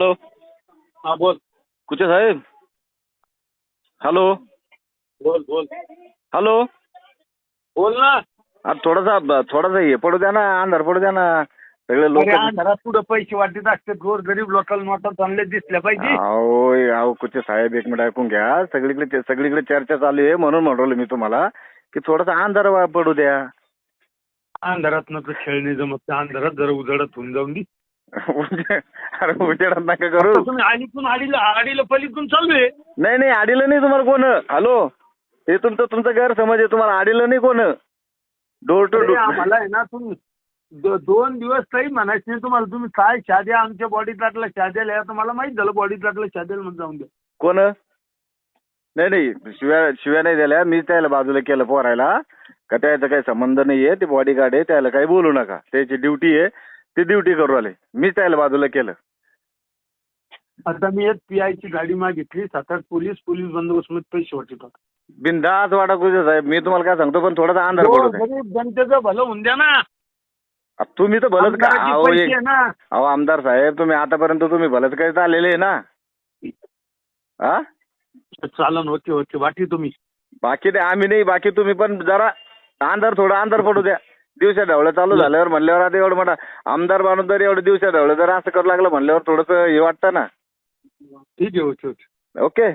Hello. हा बोल. कुचे साहेब? हॅलो. बोल बोल. हॅलो. बोल ना. अरे थोडासा ब- थोडासा हे पडू द्या ना अंधार पडू द्या ना. सगळे लोक अरे अंधारात पुढे पैसे वाटत असते गोर गरीब लोकल नोटा चांगले दिसल्या पाहिजे. अहो अहो कुचे साहेब एक मिनिट ऐकून घ्या. सगळीकडे ते- सगळीकडे चर्चा चालू आहे म्हणून म्हणलो मी तुम्हाला की थोडासा अंधार वा- पडू द्या. अंधारात तर खेळणे जमत नाही. अंधारात जरा उजळत होऊन जाऊन दे. अरे उजेडात नका करू. आता तुम्ही आडीतून आडीला आडीला पलीकडून चालू आहे. नाही नाही आडीलं नाही तुम्हाला कोण. हॅलो हे तुमचं तुमचं गैरसमज आहे. तुम्हाला आडीलं नाही कोण. डोर टू डोर आम्हाला आहे ना तुम्ही दो- दोन दिवस काही म्हणायचं नाही तुम्हाला. तुम्ही काय शाद्या आमच्या बॉडी प्लाटला शाद्याला या तुम्हाला माहीत झालं बॉडी प्लाटला शाद्याला मध्ये जाऊन द्या. कोण? नाही नाही शिव्या शिव्या नाही दिल्या. मीच त्याला बाजूला केलं पोरायला. का त्याचा काही संबंध नाहीये. ते बॉडी गार्ड आहे त्याला काही बोलू नका. त्याची ड्युटी आहे. ती ड्युटी करू आले मीच त्याला बाजूला केलं. आता मी एक पी ची गाडी मागितली. सात आठ पोलीस पोलीस बंदोबस्त मध्ये पैसे वाटत होता. बिंदास वाटा कुठे साहेब मी तुम्हाला काय सांगतो पण थोडासा अंधार हो, गरीब जनतेचं भलं होऊन द्या ना. तुम्ही तर भलत का आमदाराचे अहो पैसे एक- आहे ना. अहो आमदार साहेब तुम्ही आतापर्यंत तुम्ही भलत काही चाललेले आहे ना. हा चालन होते होते. वाटी तुम्ही. बाकी नाही आम्ही नाही बाकी तुम्ही पण जरा अंधार थोडा अंधार पडू द्या. दिवसा ढवळं चालू झाल्यावर म्हणल्यावर आता एवढं मोठा आमदार माणूस जर एवढं दिवसा ढवळं जर असं करू लागलं म्हणल्यावर थोडंसं हे वाटतं ना. ठीक आहे ओके ओके ओके.